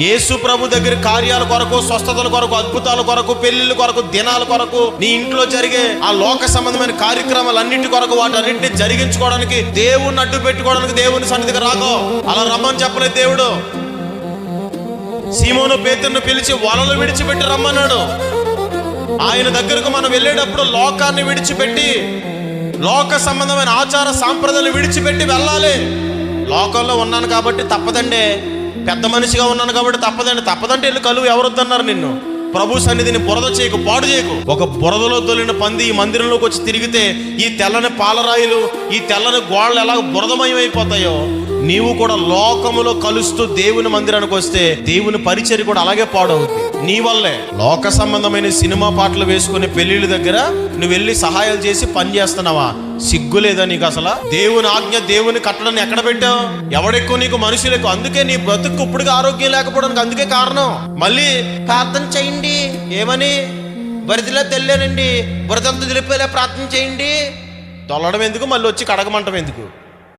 యేసు ప్రభు దగ్గర కార్యాల కొరకు స్వస్థతల కొరకు అద్భుతాల కొరకు పెళ్ళిళ్ళ కొరకు దినాల కొరకు నీ ఇంట్లో జరిగే ఆ లోక సంబంధమైన కార్యక్రమాలన్నింటి కొరకు వాటన్నింటినీ జరిగించుకోవడానికి దేవుణ్ణి అడ్డు పెట్టుకోవడానికి దేవుని సన్నిధికి రాకో. అలా రమ్మని చెప్పలేదు దేవుడు. సీమోను పేతుర్ను పిలిచి వలలు విడిచిపెట్టి రమ్మన్నాడు. ఆయన దగ్గరకు మనం వెళ్ళేటప్పుడు లోకాన్ని విడిచిపెట్టి లోక సంబంధమైన ఆచార సాంప్రదాయాలు విడిచిపెట్టి వెళ్ళాలి. లోకంలో ఉన్నాను కాబట్టి తప్పదండి. పెద్ద మనిషిగా ఉన్నాను కాబట్టి తప్పదండి. తప్పదంటే వెళ్ళి కలువు ఎవరొద్దన్నారు నిన్ను? ప్రభు సన్నిధిని బురద చేయకు పాడు చేయకు. ఒక బురదలో దొలిన పంది ఈ మందిరంలోకి వచ్చి తిరిగితే ఈ తెల్లని పాలరాయిలు ఈ తెల్లని గోడలు ఎలా బురదమయం అయిపోతాయో నీవు కూడా లోకములో కలుస్తూ దేవుని మందిరానికి వస్తే దేవుని పరిచర్య కూడా అలాగే పాడవుద్ది. నీ వల్లే. లోక సంబంధమైన సినిమా పాటలు వేసుకునే పెళ్ళిళ్ళ దగ్గర నువ్వు వెళ్ళి సహాయాలు చేసి పని చేస్తున్నావా? సిగ్గు లేదా నీకు అసలు? దేవుని ఆజ్ఞ దేవుని కట్టడాన్ని ఎక్కడ పెట్టావు? ఎవడెక్కువ నీకు మనుషులకు అందుకే నీ బ్రతుకు ఇప్పుడుగా ఆరోగ్యం లేకపోవడానికి అందుకే కారణం. మళ్ళీ ప్రార్థన చేయండి. ఏమని? బరిదిలో తెల్లానండి. బురదంతా తెలిపేలా ప్రార్థన చేయండి. తొలడం ఎందుకు? మళ్ళీ వచ్చి కడగమంటం ఎందుకు?